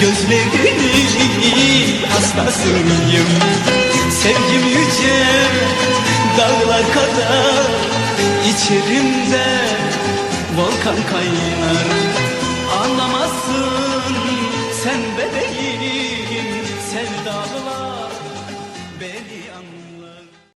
Gözlerinin hastasıyım. Sevgim yüce dağlar kadar İçerimde volkan kaynar. Anlamazsın sen bebeğim Sevdalılar beni anlar.